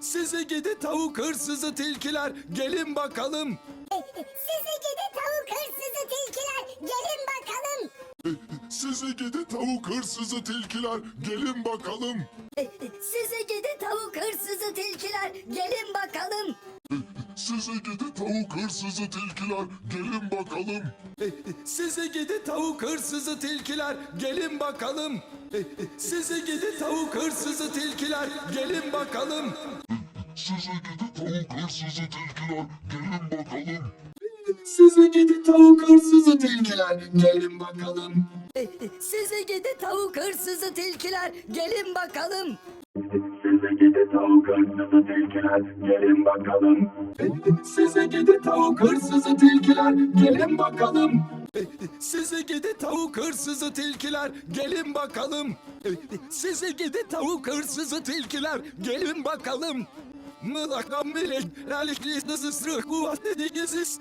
Sizi gidi tavuk hırsızı tilkiler gelin bakalım. Sizi gidi tavuk hırsızı tilkiler gelin bakalım. Sizi gidi tavuk hırsızı tilkiler gelin bakalım. Sizi gidi tavuk hırsızı tilkiler gelin. Sizi gidi tavuk hırsızı tilkiler gelin bakalım. Sizi gidi tavuk hırsızı tilkiler gelin bakalım. Sizi gidi tavuk hırsızı tilkiler gelin bakalım. Sizi gidi tavuk hırsızı tilkiler gelin bakalım. Sizi gidi tavuk hırsızı tilkiler gelin bakalım. Gidi tavuk hırsızı tilkiler gelin bakalım. Hırsızı tilkiler gelin bakalım. Size gidi tavuk hırsızı tilkiler gelin bakalım. Size gidi tavuk hırsızı tilkiler gelin bakalım. Size gidi tavuk hırsızı tilkiler gelin bakalım. Mılakam melek, lalikli sızı kuvvetli dikisiz.